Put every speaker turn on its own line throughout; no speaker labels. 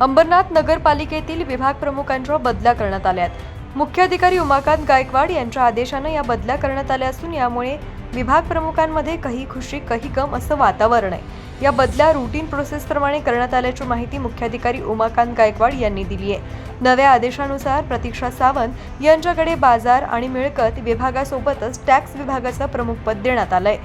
अंबरनाथ नगरपालिकेतील विभाग प्रमुखांच्या बदल्या करण्यात आल्या आहेत. मुख्याधिकारी उमाकांत गायकवाड यांच्या आदेशानं या बदल्या करण्यात आल्या असून यामुळे विभाग प्रमुखांमध्ये काही खुशी काही कम असं वातावरण आहे. या बदल्या रुटीन प्रोसेसप्रमाणे करण्यात आल्याची माहिती मुख्याधिकारी उमाकांत गायकवाड यांनी दिली आहे. नव्या आदेशानुसार प्रतीक्षा सावंत यांच्याकडे बाजार आणि मिळकत विभागासोबतच टॅक्स विभागाचं प्रमुखपद देण्यात आलंय.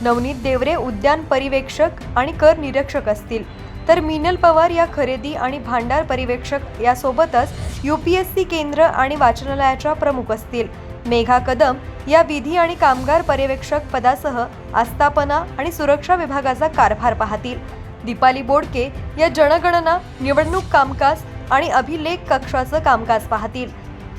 नवनीत देवरे उद्यान परिवेक्षक आणि कर निरीक्षक असतील. तर मिनल पवार या खरेदी आणि भांडार परिवेक्षक यासोबतच यू पी एस सी केंद्र आणि वाचनालयाच्या प्रमुख असतील. मेघा कदम या विधी आणि कामगार पर्यवेक्षक पदासह आस्थापना आणि सुरक्षा विभागाचा कारभार पाहतील. दीपाली बोडके या जनगणना निवडणूक कामकाज आणि अभिलेख कक्षाचं कामकाज पाहतील.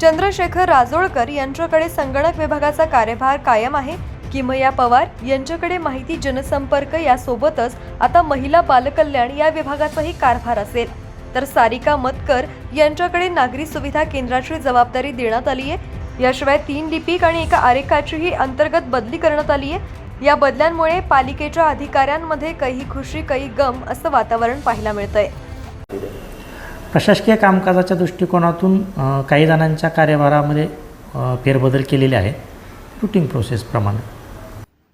चंद्रशेखर राजोळकर यांच्याकडे संगणक विभागाचा कार्यभार कायम आहे किमया पवार यांच्याकडे माहिती जनसंपर्क यासोबतच आता महिला बालकल्याण या विभागाचाही कारभार असेल. तर सारिका मतकर यांच्याकडे नागरी सुविधा केंद्राची जबाबदारी देण्यात आली आहे. याशिवाय तीन लिपिक आणि एका आरेखाचीही अंतर्गत बदली करण्यात आली आहे. या बदल्यांमुळे पालिकेच्या अधिकाऱ्यांमध्ये काही खुशी काही गम असं वातावरण पाहायला मिळतंय.
प्रशासकीय कामकाजाच्या दृष्टिकोनातून काही जणांच्या कार्यभारामध्ये फेरबदल केलेले आहेत. रुटीन प्रोसेसप्रमाणे